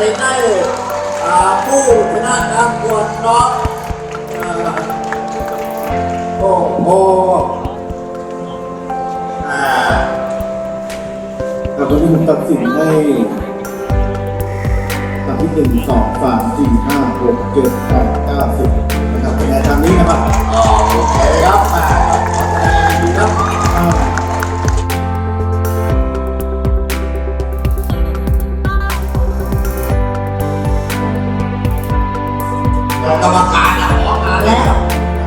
สินให้ผู้ชนะการประกวดน้องโอ้โหอ่าครับวันนี้ผมตัดสินให้ตามที่หนึ่งสองสามสี่ห้าหกเจ็ดแปดเก้าสิบนะครับในทางนี้นะครับโอเคครับ กรรมการนะออกมาแล้ว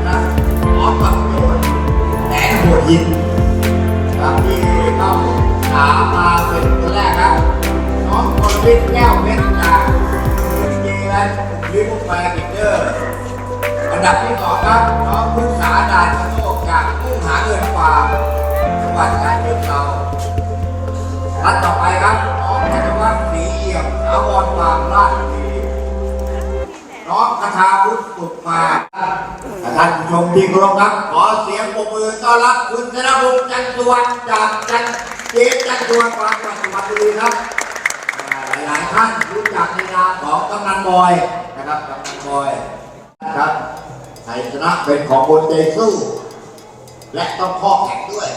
นะออกมาโดนแหนหัวหินครับที่เข้าถามมาเป็นคนแรกครับน้องคนวิทย์แก้วเพชรจากจีและลิฟต์แฟร์กิเดอร์อันดับที่สองครับน้องพึ่งษาดานโชกจากมุ่งหาเงินฟาร์มจังหวัดฉะเชิงเราท่านต่อไปครับน้องธนวัฒน์ศรีเอี่ยมอาวรฟาร์มราชาถาพุทธสุขมาท่านผู้ชมที่เครพครับ ขอเสียงปรบมือต้อนรับคุณธนบุญจันทร์สุวรรณจากจันทร์เจ๊จันทร์สวรรณฟาร์มจังหวัดสุพรรณบุรีครับอ่าหลายท่านรู้จักในนามของกำนันบอยนะครับกำนันบอยนะครับชัยชนะเป็นของคนใจสู้และต้องข้อแข็งด้วย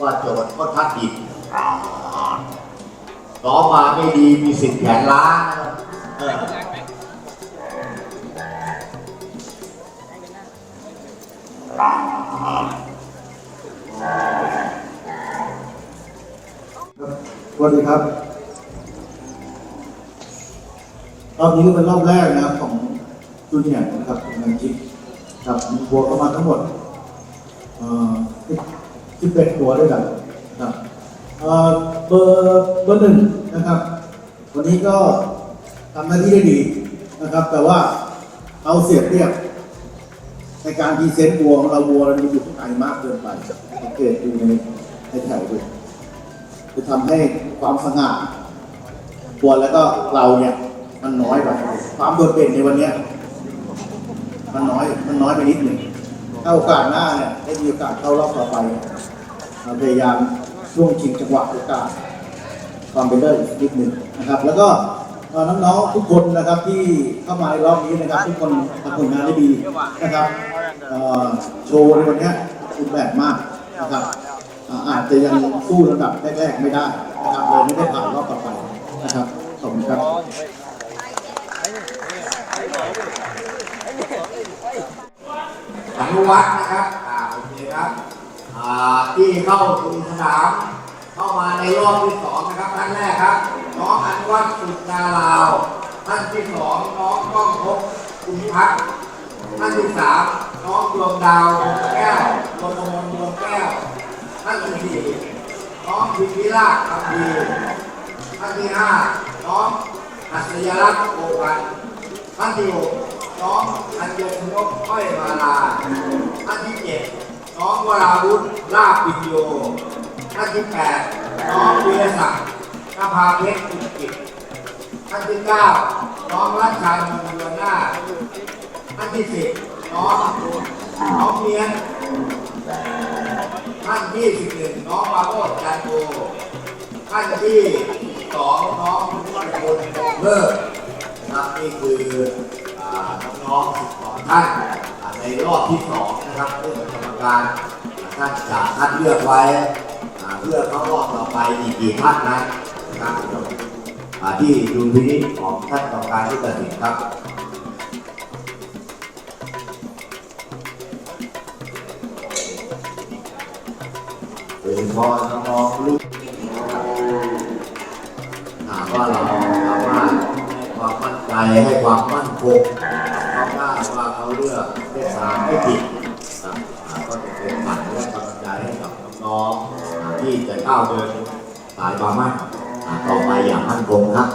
ว่าโจทย์ก็ทัดดินต่อมาไม่ดีมีสิทธิ์แขนล้านะครับเออ สวัสดีครับ รอบนี้เป็นรอบแรกนะครับของจูเนียร์นะครับงานจิกครับมีหัวเข้ามาทั้งหมดเอ่อสิบเอ็ดหัวด้วยกันนะครับเอ่อเบอร์เบอร์หนึ่งนะครับ วันนี้ก็ทำหน้าที่ได้ดีนะครับ แต่ว่าเราเสียเรียบ ในการพรีเซนต์วัวของเราวัวเราอยู่ข้างในมากเกินไปสังเกตดูในในแถวดูจะทำให้ความสง่าวัวแล้วก็เราเนี่ยมันน้อยไปความโดดเด่นในวันเนี้ยมันน้อยมันน้อยไปนิดหนึ่งถ้าโอกาสหน้าเนี่ยได้มีโอกาสเข้ารอบต่อไปเราพยายามช่วงชิงจังหวะโอกาสความเป็นเลิศนิดหนึ่งนะครับ แล้วก็ น้องๆทุกคนนะครับที่เข้ามาในรอบนี้นะครับ ทุกคนทำผลงานได้ดีนะครับโชว์ในวันนี้คุณแบบมากนะครับอาจจะยังสู้ระดับแรกๆไม่ได้นะครับเลยไม่ได้ผ่านรอบต่อไปนะครับขอบคุณครับอนุวัฒน์นะครับอ่าโอเคครับอ่าที่เข้าสู่สนามเข้ามาในรอบที่สองนะครับท่านแรกครับ น้องอนุวัฒน์สุดนาลาว ท่านที่สองน้องก้องพบคุณพัฒน์ท่านที่สามน้องดวงดาวดวงแก้วดวงกมลดวงแก้ว ท่านที่สี่น้องพิพิราชคำดีท่านที่ห้าน้องอัศยรัตน์โอปันท่านที่หกน้องอัญญนกอ้อยมาลาท่านที่เจ็ดน้องวราวุฒิลาบปิญโยท่านที่แปดน้องวีรศักดิ์ นภาเพชรกุลกิจท่านที่เก้าน้องรัชชานนท์เรืองหน้าท่านที่สิบน้องน้องเมียนท่านที่สิบหนึ่งน้องมาโมดจันโทท่านที่สองน้องพุทธพลเลิศนะครับนี่คือน้องๆสิบสองท่านในรอบที่สองนะครับซึ่งกรรมการท่านจะคัดเลือกไว้เพื่อเข้ารอบต่อไปอีกกี่ท่านนั้นะ ที่ดูพินิจของท่านกรรมการที่ตัดสินครับโดยเฉพาะน้องๆลูกถามว่าเราสามารถให้ความมั่นใจให้ความมั่นคงเขาได้ว่าเขาเลือกเส้นทางไม่ผิดครับก็จะเป็นขวัญและกำลังใจให้กับน้องๆที่จะก้าวเดินสายความมั่นอ่า ต่อไปอย่างมั่นคงครับ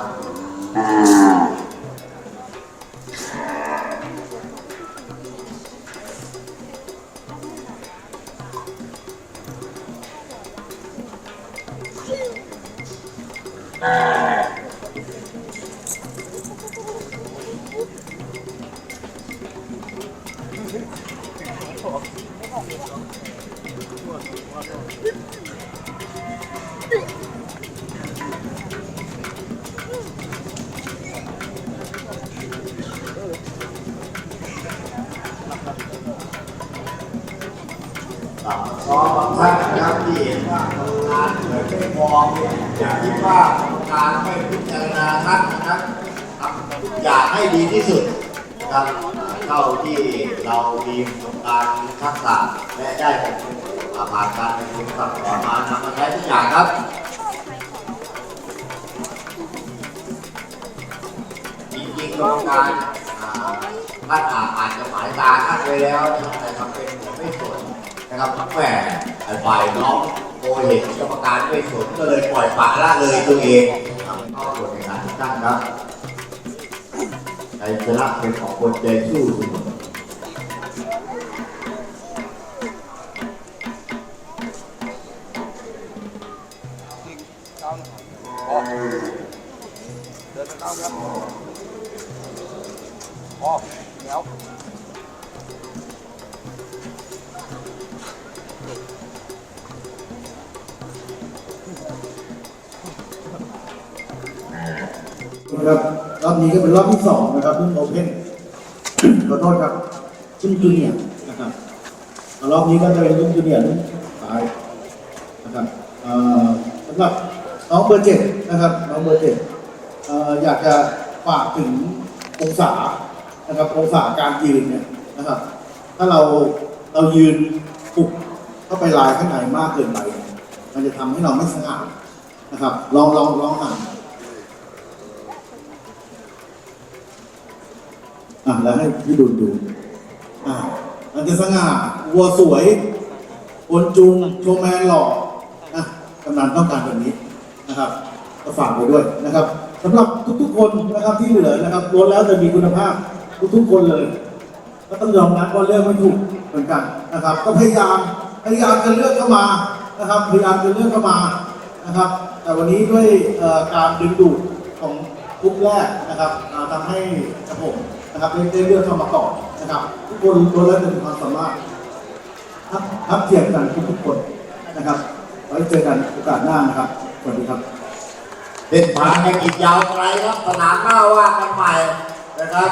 ค ที่เห็นว่ากรรมการเหมือนไม่มองอย่าคิดว่ากรรมการไม่พิจารณาท่านนะครับทำทุกอย่างให้ดีที่สุดนะครับเท่าที่เรามีประสบการณ์ทักษะและได้ผ่านการเป็นคนสั่งสอมานำมาใช้ทุกอย่างครับจริงๆกรรมการอ่าท่านอาจจะหมายตาท่านไปแล้วแต่ทำเป็นเหมือนไม่สน นะครับแหมฝ่ายน้องโอเห็นกรรมการไม่สนก็เลยปล่อยปละละเลยตัวเองทำเข้าบทในการทุกท่านครับใจชนะเป็นของคนใจสู้เสมอเดินไปเข้าครับพอแล้ว นะครับรอบนี้ก็เป็นรอบที่สองนะครับรุ่นโอเพ่นขอโทษครับรุ่นจูเนียร์นะครับรอบนี้ก็จะเป็นรุ่นจูเนียร์รุ่นสายนะครับสำหรับน้องเบอร์เจ็ดนะครับน้องเบอร์เจ็ดอยากจะฝากถึงองศานะครับองศาการยืนเนี่ยนะครับ ถ้าเราเรายืนปุกเข้าไปลายข้างในมากเกินไป มันจะทำให้เราไม่สง่านะครับ ลองลองลองอ่าน อะแล้วให้พี่ดุลดูอ่ามันจะสง่าวัวสวยคนจุงโชว์แมนหล่อนะกำนันต้องการแบบนี้นะครับก็ฝากไว้ด้วยนะครับสำหรับทุกๆคนนะครับที่เหลือนะครับล้วนแล้วจะมีคุณภาพทุกๆคนเลย ก็ต้องยอมรับว่าเลือกไม่ถูกเหมือนกันนะครับ ก็พยายามพยายามจะเลือกเข้ามานะครับ พยายามจะเลือกเข้ามานะครับ แต่วันนี้ด้วยการดึงดูดของกรุ๊ปแรกนะครับทำให้ผม นะครับได้ได้เลือกเข้ามาก่อนนะครับทุกคนล้วนแล้วจะมีความสามารถทับทับเทียมกันทุกๆคนนะครับไว้เจอกันโอกาสหน้านะครับสวัสดีครับเป็นทางยังอีกยาวไกลครับสนามหน้าว่ากันใหม่นะครับ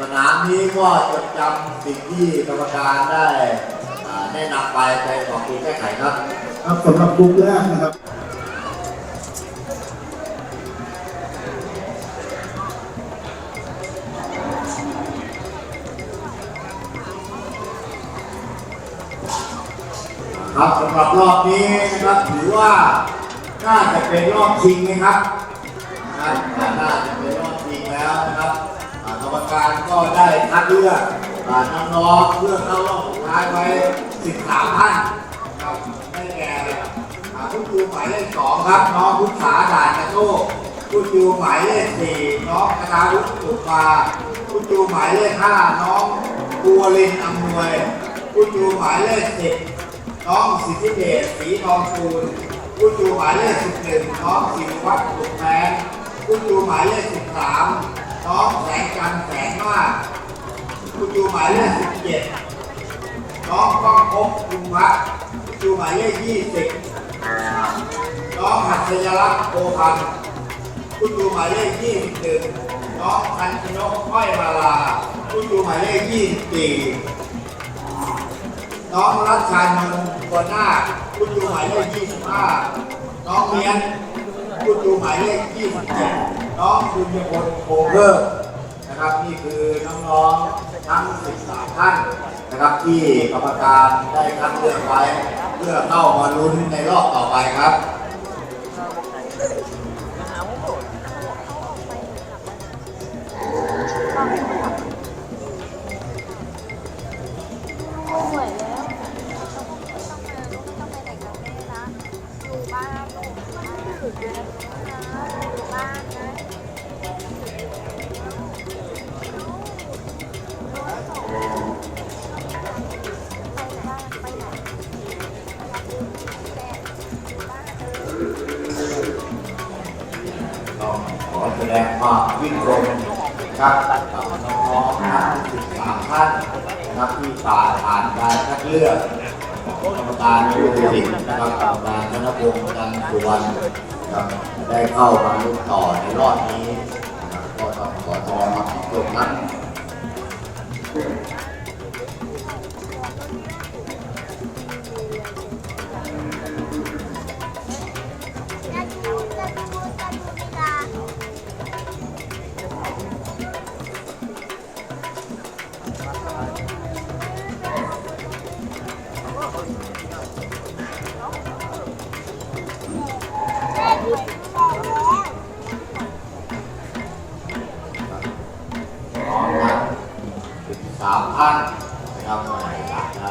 สนามนี้ก็จดจำสิ่งที่กรรมการได้อ่าแนะนำไปไปขอบคุณแก้ไขครับ ครับสำหรับกรุ๊ปแรกนะครับ ครับสำหรับรอบนี้นะครับถือว่าน่าจะเป็นรอบชิงนะครับนะครับน่าจะเป็นรอบชิงแล้วนะครับกรรมการก็ได้คัดเลือกน้องๆเพื่อเข้ารอบสุดท้ายไว้ 13 ท่านครับได้แก่อ่าผู้จูหมายเลขสองครับ น้องพุทธาด่านกระโชกผู้จูหมายเลขสี่น้องคณาวุฒิสุภาผู้จูหมายเลขห้าน้องบัวลินอำนวยผู้จูหมายเลขสิบ น้องสิทธิเดชศรีทองคูณผู้จูหมายเลข11น้องสิริวัฒน์สุขแพงผู้จูหมายเลข13น้องแสงจันทร์แสงมากผู้จูหมายเลข17น้องก้องพบคุมวัฒน์ผู้จูหมายเลข20น้องหัตยรักษ์โอพันผู้จูหมายเลข21น้องคันชนกห้อยมาลาผู้จูหมายเลข24 น้องรัชชานนท์บัวหน้าคุณอยู่หมายเลข25น้องเมียนคุณอยู่หมายเลข27น้องคุณยพลโคเกอร์นะครับนี่คือน้องๆทั้ง 13 ท่านนะครับที่กรรมการได้คัดเลือกไว้ เพื่อเข้ามาลุ้นในรอบต่อไปครับ นะครับกรรมการธนพงศ์จันสุวรรณครับได้เข้ามาลุกต่อในรอบนี้นะครับก็ต้องขอแสดงความขอบคุณครับามท่านนะครับอยากจะ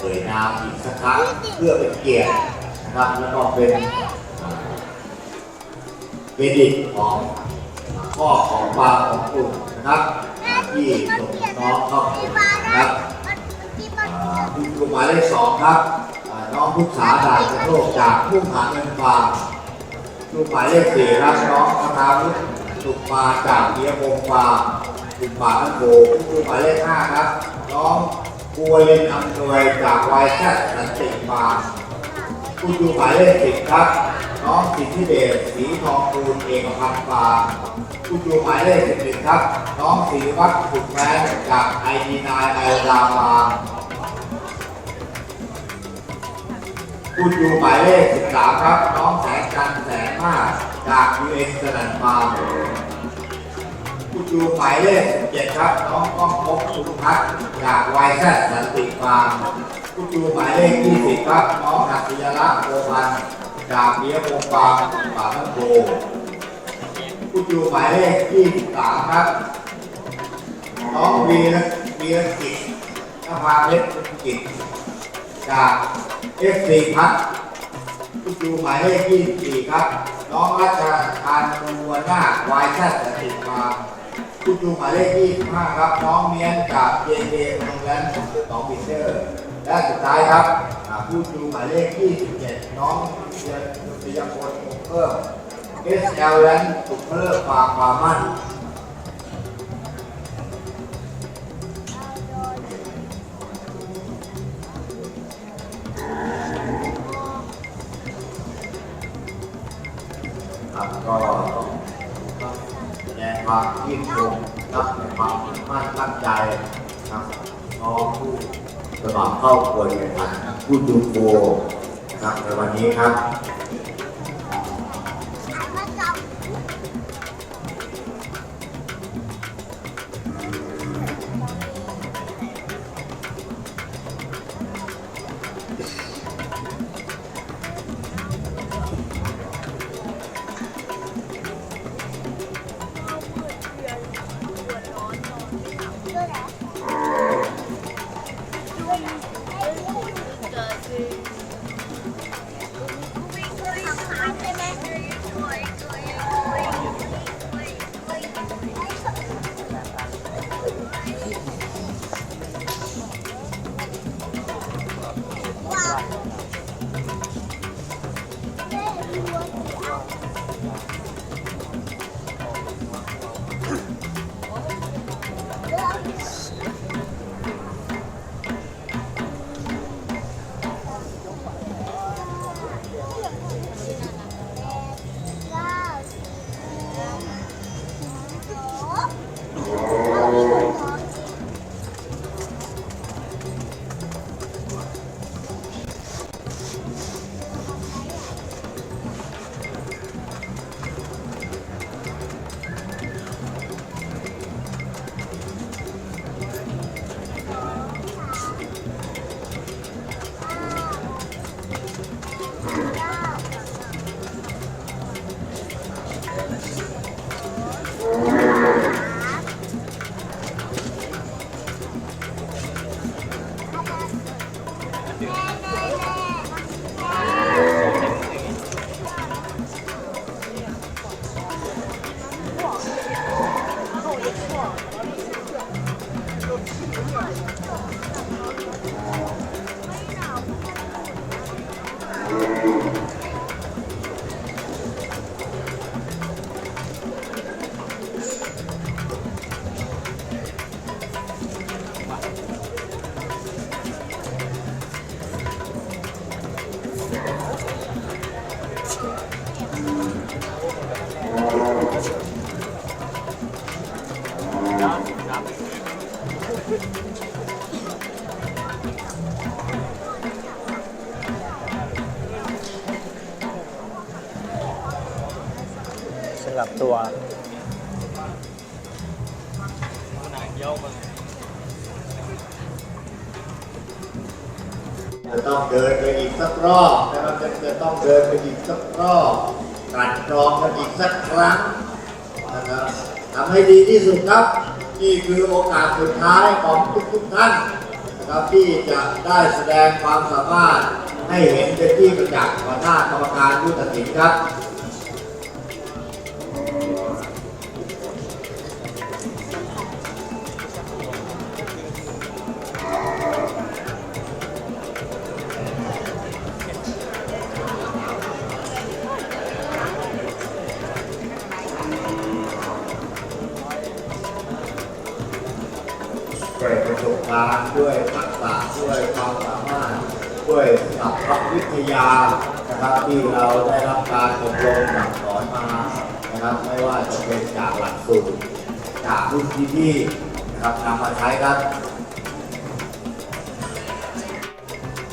เอ่ยนามอีกสักครั้งเพื่อเป็นเกียรตินะครับแล้วก็เป็นเครดิตของพ่อของปาของกลุ่มนะครับที่ส่งน้องเข้าสู่นะครับอ่าคุณครูหมายเลขสองครับน้องพุทธาด่านกระโชคจากผู้หาเงินฟาร์มครูหมายเลขสี่ครับน้องคาทาวุฒิสุขมาจากเบียร์วงฟาร์ กลุ่มป่าทันโบครูหมายเลขห้าครับ น้องบัวเรนอำนวยจากวายแคทสันติฟาร์มคุณครูหมายเลขสิบครับ น้องสิทธิเดชสีทองคูณเอกพันธ์ฟาร์มคุณหมายเลขสิบหนึ่งครับ น้องศิวัฒน์สุขแม้นจากไอดีนายไอดาฟามคุณดูหมายเลข13ครับ น้องแสงจันแสงมากจาก UN สนันฟา คุณดูหมายเลข17ครับน้องก้องพบสุพัฒน์จากวายแซสันติฟาร์มคุณดูหมายเลข20ครับน้องหัตถยรักษ์โอพันธ์จากเบียร์วงฟาร์มป่าทั้งโกคุณอยู่หมายเลข23ครับน้องวีรวีรกิจนภาเพชรสุกิจจากเอฟซีพัฒน์คุณครูหมายเลข24ครับน้องรัชทานนัวหน้าวายแซดสติมาม คุณครูหมายเลข25ครับ น้องเมียนจากเจเจโรงแรมสองบิเตอร์ และสุดท้ายครับผู้ครูหมายเลข27น้องเรียนดุษยพลเพิ่มเอสเอลแลนสุขเลิศฟาร์มฟาร์มันก็ ความยิ่งยงรับในความมุ่งมั่นตั้งใจครับน้องผู้สมัครเข้าควรแข่งขันผู้ดูโฟนะครับในวันนี้ครับ นี่คือโอกาสสุดท้ายของทุกๆท่านนะครับที่จะได้แสดงความสามารถให้เห็นเป็นที่ประจักษ์ต่อหน้ากรรมการผู้ตัดสินครับ วิทยานะครับที่เราได้รับการอบรมสั่งสอนมานะครับ ไม่ว่าจะเป็นจากหลักสูตรจากรุ่นพี่ๆนะครับนำมาใช้ครับ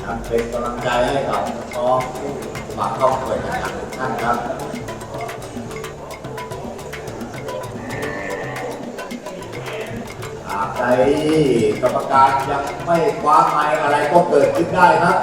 ครับเป็นกำลังใจให้กับน้องผู้สมัครเข้าเปิดการทุกท่านครับหากใดกรรมการยังไม่คว้าไม้อะไรก็เกิดขึ้นได้ครับ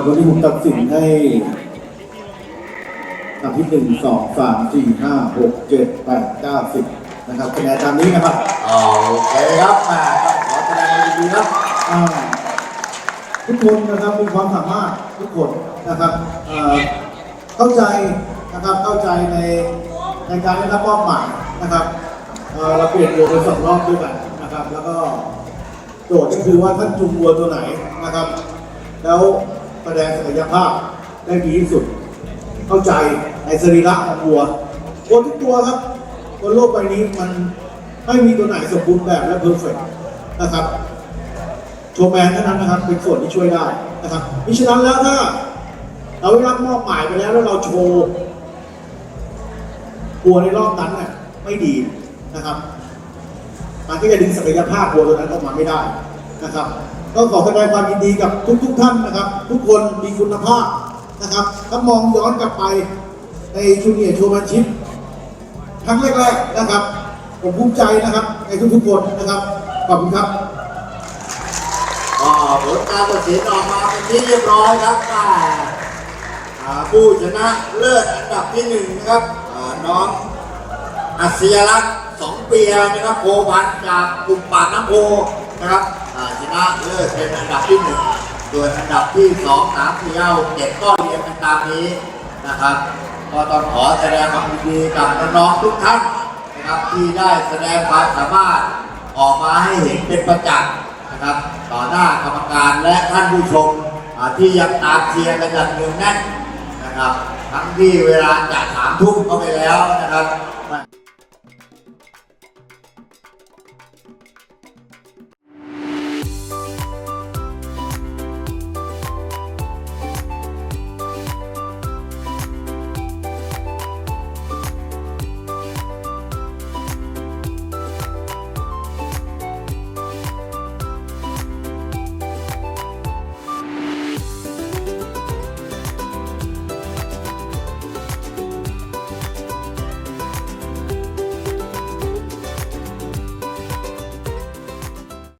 ครับวันนี้ผมตัดสินให้อันดับที่หนึ่งสองสามสี่ห้าหกเจ็ดแปดเก้าสิบนะครับคะแนนตามนี้นะครับโอเคครับแม่ต้องขอแสดงความยินดีครับอ่าทุกคนนะครับมีความสามารถทุกคนนะครับเอ่อเข้าใจนะครับเข้าใจในในการได้รับมอบหมายนะครับเอ่อเราเปลี่ยนวัวไปสองรอบด้วยกันนะครับ แล้วก็โจทย์ก็คือว่าท่านจูงวัวตัวไหนนะครับ แล้วแส ดงศักยภาพได้ดีที่สุด เข้าใจในสรีระของวัววัวทุกตัวครับบนโลกใบนี้มันไม่มีตัวไหนสมบูรณ์แบบและเพอร์เฟกต์นะครับโชว์แมนเท่านั้นนะครับเป็นส่วนที่ช่วยได้นะครับมิฉะนั้นแล้วถ้าเราได้รับมอบหมายไปแล้วแล้วเราโชว์วัวในรอบนั้นเนี่ยไม่ดีนะครับ มันก็จะดึงศักยภาพวัวตัวนั้นออกมาไม่ได้นะครับ ก็ขอแสดงความยินดีกับทุกๆท่านนะครับ ทุกคนมีคุณภาพนะครับถ้ามองย้อนกลับไปในจูเนียร์โชว์แมนชิพครั้งแรกๆนะครับ ผมภูมิใจนะครับในทุกๆคนนะครับขอบคุณครับก็ผลการตัดสินออกมาเป็นที่เรียบร้อยครับแต่ผู้ชนะเลิศอันดับที่หนึ่งนะครับน้องอัศยรักษ์สองเปียนะครับโพพันจากกลุ่มปากน้ำโพนะครับ นะเลิศเป็นอันดับที่หนึ่งส่วนอันดับที่สองสามสี่เก้าเจ็ดก็เรียงกันตามนี้นะครับ ก็ต้องขอแสดงความยินดีกับน้องๆทุกท่านนะครับที่ได้แสดงความสามารถออกมาให้เห็นเป็นประจักษ์นะครับ ต่อหน้ากรรมการและท่านผู้ชมที่ยังตามเชียร์กันอย่างเนืองแน่นนะครับ ทั้งที่เวลาจะถามทุ่มเข้าไปแล้วนะครับ